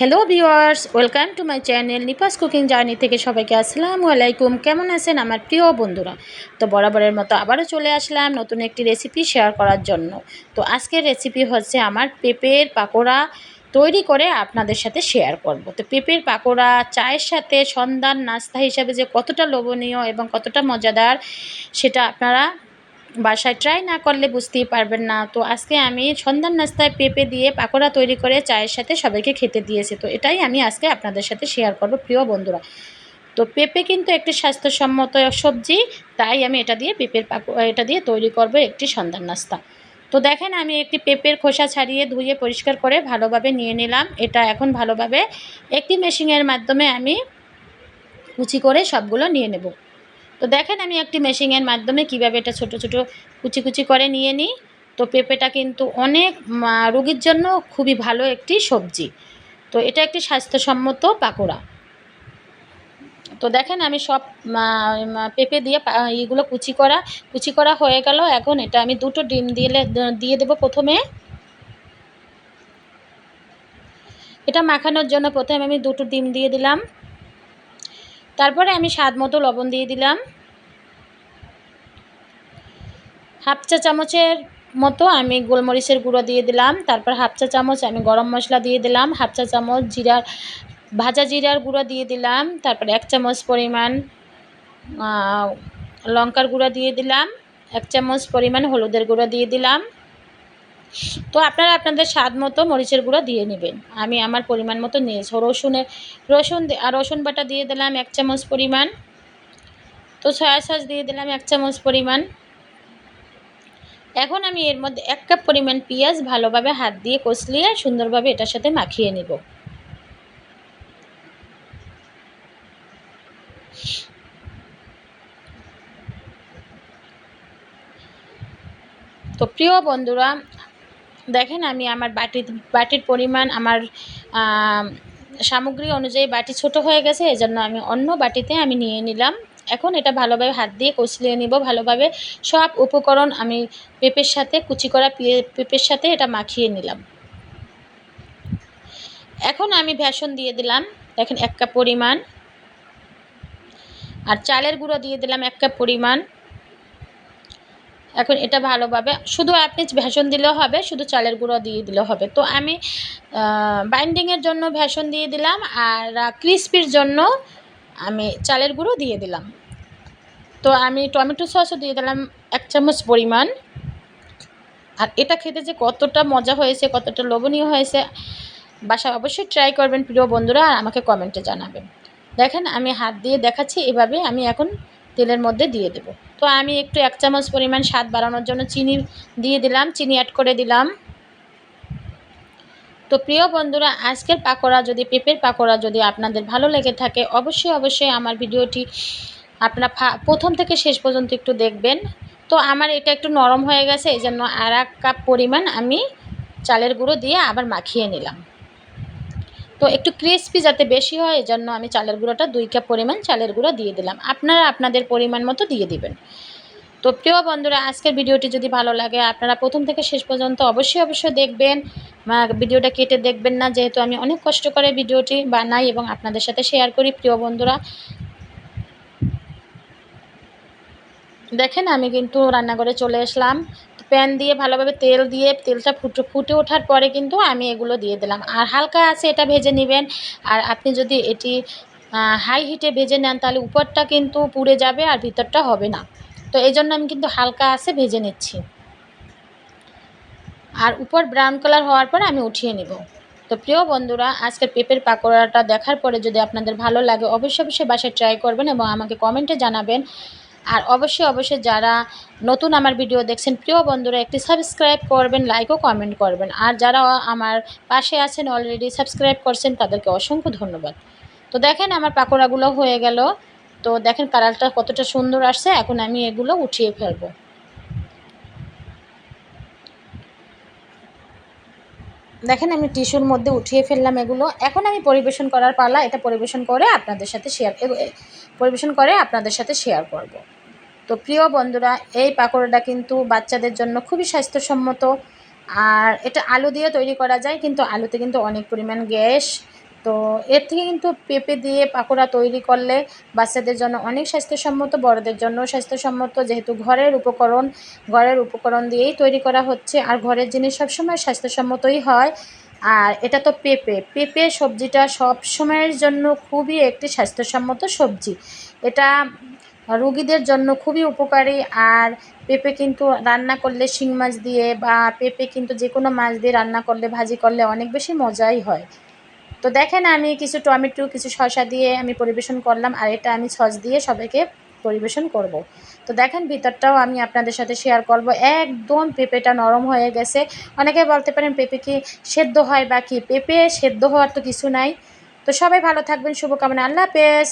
Hello viewers welcome to my channel Nipa's cooking journey থেকে সবাইকে আসসালামু আলাইকুম। কেমন আছেন আমার প্রিয় বন্ধুরা? তো বরাবরের মতো আবারও চলে আসলাম নতুন একটি রেসিপি শেয়ার করার জন্য। তো আজকের রেসিপি হচ্ছে আমার পেঁপের পাকোড়া তৈরি করে আপনাদের সাথে শেয়ার করব। তো পেঁপের পাকোড়া চায়ের সাথে সন্ধ্যার নাস্তা হিসাবে যে কতটা লোভনীয় এবং কতটা মজাদার, সেটা আপনারা বাসায় ট্রাই না করলে বুঝতেই পারবেন না। তো আজকে আমি সন্ধ্যার নাস্তায় পেঁপে দিয়ে পাকোড়া তৈরি করে চায়ের সাথে সবাইকে খেতে দিয়েছি। তো এটাই আমি আজকে আপনাদের সাথে শেয়ার করব, প্রিয় বন্ধুরা। তো পেঁপে কিন্তু একটি স্বাস্থ্যসম্মত সবজি, তাই আমি এটা দিয়ে পেঁপের পাকো এটা দিয়ে তৈরি করব একটি সন্ধ্যার নাস্তা। তো দেখেন আমি একটি পেঁপের খোসা ছাড়িয়ে ধুয়ে পরিষ্কার করে ভালোভাবে নিয়ে নিলাম। এটা এখন ভালোভাবে একটি মেশিনের মাধ্যমে আমি কুচি করে সবগুলো নিয়ে নেব। তো দেখেন আমি একটি মেশিনের মাধ্যমে কীভাবে এটা ছোট ছোট কুচি কুচি করে নিয়ে নিই। তো পেঁপেটা কিন্তু অনেক রোগীর জন্য খুবই ভালো একটি সবজি। তো এটা একটি স্বাস্থ্যসম্মত পাকোড়া। তো দেখেন আমি সব পেঁপে দিয়ে এইগুলো কুচি করা কুচি করা হয়ে গেল। এখন এটা আমি দুটো ডিম দিয়ে দিয়ে দেবো প্রথমে। এটা মাখানোর জন্য প্রথমে আমি দুটো ডিম দিয়ে দিলাম। তারপরে আমি স্বাদ মতো লবণ দিয়ে দিলাম। হাফ চা চামচের মতো আমি গোলমরিচের গুঁড়ো দিয়ে দিলাম। তারপর হাফ চা চামচ আমি গরম মশলা দিয়ে দিলাম। হাফ চা চামচ জিরার ভাজা জিরার গুঁড়ো দিয়ে দিলাম। তারপর এক চামচ পরিমাণ লঙ্কার গুঁড়ো দিয়ে দিলাম। এক চামচ পরিমাণ হলুদের গুঁড়ো দিয়ে দিলাম। তো আপনারা আপনাদের স্বাদ মতো মরিচের গুঁড়ো দিয়ে নেবেন। আমি আমার পরিমাণ মতো নিয়েছি। রসুনের, রসুন রসুন বাটা দিয়ে দিলাম এক চামচ পরিমাণ। তো সয়া সস দিয়ে দিলাম এক চামচ পরিমাণ। এখন আমি এর মধ্যে এক কাপ পরিমাণ পেঁয়াজ ভালোভাবে হাত দিয়ে কষলিয়ে সুন্দরভাবে এটার সাথে মাখিয়ে নেব। তো প্রিয় বন্ধুরা, দেখেন আমি আমার বাটির বাটির পরিমাণ, আমার সামগ্রী অনুযায়ী বাটি ছোট হয়ে গেছে, এজন্য আমি অন্য বাটিতে আমি নিয়ে নিলাম। এখন এটা ভালোভাবে হাত দিয়ে কষলিয়ে নিব। ভালোভাবে সব উপকরণ আমি পেঁপের সাথে, কুচি করা পেঁপের সাথে এটা মাখিয়ে নিলাম। এখন আমি ভ্যাসন দিয়ে দিলাম, দেখেন এক কাপ পরিমাণ। আর চালের গুঁড়ো দিয়ে দিলাম এক কাপ পরিমাণ। এখন এটা ভালোভাবে, শুধু আপনি ভ্যাসন দিলেও হবে, শুধু চালের গুঁড়ো দিয়ে দিলেও হবে। তো আমি বাইন্ডিংয়ের জন্য ভ্যাসন দিয়ে দিলাম আর ক্রিস্পির জন্য আমি চালের গুঁড়ো দিয়ে দিলাম। তো আমি টমেটো সসও দিয়ে দিলাম এক চামচ পরিমাণ। আর এটা খেতে যে কতটা মজা হয়েছে, কতটা লোভনীয় হয়েছে, বাসা অবশ্যই ট্রাই করবেন প্রিয় বন্ধুরা, আর আমাকে কমেন্টে জানাবেন। দেখেন, আমি হাত দিয়ে দেখাচ্ছি, এভাবে আমি এখন তেলের মধ্যে দিয়ে দেব। তো আমি একটু এক চামচ পরিমাণ স্বাদ বাড়ানোর জন্য চিনি দিয়ে দিলাম, চিনি অ্যাড করে দিলাম। তো প্রিয় বন্ধুরা, আজকের পাকোড়া যদি, পেঁপের পাকোড়া যদি আপনাদের ভালো লেগে থাকে, অবশ্যই অবশ্যই আমার ভিডিওটি আপনারা প্রথম থেকে শেষ পর্যন্ত একটু দেখবেন। তো আমার এটা একটু নরম হয়ে গেছে, এই জন্য আর এক কাপ পরিমাণ আমি চালের গুঁড়ো দিয়ে আবার মাখিয়ে নিলাম। তো একটু ক্রিসপি যাতে বেশি হয়, এই জন্য আমি চালের গুঁড়োটা দুই কাপ পরিমাণ চালের গুঁড়ো দিয়ে দিলাম। আপনারা আপনাদের পরিমাণ মতো দিয়ে দিবেন। তো প্রিয় বন্ধুরা, আজকের ভিডিওটি যদি ভালো লাগে, আপনারা প্রথম থেকে শেষ পর্যন্ত অবশ্যই অবশ্যই দেখবেন। ভিডিওটা কেটে দেখবেন না, যেহেতু আমি অনেক কষ্ট করে ভিডিওটি বানাই এবং আপনাদের সাথে শেয়ার করি, প্রিয় বন্ধুরা। দেখেন, আমি কিন্তু রান্নাঘরে চলে আসলাম। প্যান দিয়ে ভালোভাবে তেল দিয়ে, তেলটা ফুটে ফুটে ওঠার পরে কিন্তু আমি এগুলো দিয়ে দিলাম। আর হালকা আছে, এটা ভেজে নেবেন। আর আপনি যদি এটি হাই হিটে ভেজে নেন, তাহলে উপরটা কিন্তু পুড়ে যাবে আর ভিতরটা হবে না। তো এই জন্য আমি কিন্তু হালকা আছে ভেজে নিচ্ছি। আর উপর ব্রাউন কালার হওয়ার পর আমি উঠিয়ে নেব। তো প্রিয় বন্ধুরা, আজকের পেঁপের পাকোড়াটা দেখার পরে যদি আপনাদের ভালো লাগে, অবশ্যই অবশ্যই বাসায় ট্রাই করবেন এবং আমাকে কমেন্টে জানাবেন। আর অবশ্যই অবশ্যই যারা নতুন আমার ভিডিও দেখছেন, প্রিয় বন্ধুরা, একটি সাবস্ক্রাইব করবেন লাইকও কমেন্ট করবেন। আর যারা আমার পাশে আছেন অলরেডি সাবস্ক্রাইব করছেন, তাদেরকে অসংখ্য ধন্যবাদ। তো দেখেন আমার পাকোড়াগুলো হয়ে গেল। তো দেখেন কালারটা কতটা সুন্দর আসছে। এখন আমি এগুলো উঠিয়ে ফেলব। দেখেন, আমি টিস্যুর মধ্যে উঠিয়ে ফেললাম এগুলো এখন আমি পরিবেশন করার পালা, এটা পরিবেশন করে আপনাদের সাথে শেয়ার পরিবেশন করে আপনাদের সাথে শেয়ার করব। তো প্রিয় বন্ধুরা, এই পাকোড়াটা কিন্তু বাচ্চাদের জন্য খুবই স্বাস্থ্যসম্মত আর এটা আলু দিয়ে তৈরি করা যায়, কিন্তু আলুতে কিন্তু অনেক পরিমাণ গ্যাস তো এর থেকে কিন্তু পেঁপে দিয়ে পাকোড়া তৈরি করলে বাচ্চাদের জন্য অনেক স্বাস্থ্যসম্মত, বড়দের জন্য স্বাস্থ্যসম্মত। যেহেতু ঘরের উপকরণ ঘরের উপকরণ দিয়েই তৈরি করা হচ্ছে আর ঘরের জিনিস সবসময় স্বাস্থ্যসম্মতই হয়। আর এটা তো পেঁপে। পেঁপে সবজিটা সব সময়ের জন্য খুবই একটি স্বাস্থ্যসম্মত সবজি। এটা রুগীদের জন্য খুবই উপকারী আর পেঁপে কিন্তু রান্না করলে শিং মাছ দিয়ে বা পেঁপে কিন্তু যে কোনো মাছ দিয়ে রান্না করলে, ভাজি করলে অনেক বেশি মজাই হয়। তো দেখেন, আমি কিছু টমেটো, কিছু শসা দিয়ে আমি পরিবেশন করলাম আর এটা আমি সস দিয়ে সবাইকে পরিবেশন করব। তো দেখেন, ভিতরটাও আমি আপনাদের সাথে শেয়ার করব। একদম পেঁপেটা নরম হয়ে গেছে। অনেকে বলতে পারেন, পেঁপে কি সেদ্ধ হয় বা কি? পেঁপে সেদ্ধ হওয়ার তো কিছু নাই। তো সবাই ভালো থাকবেন, শুভকামনা। আল্লাহ হাফেজ।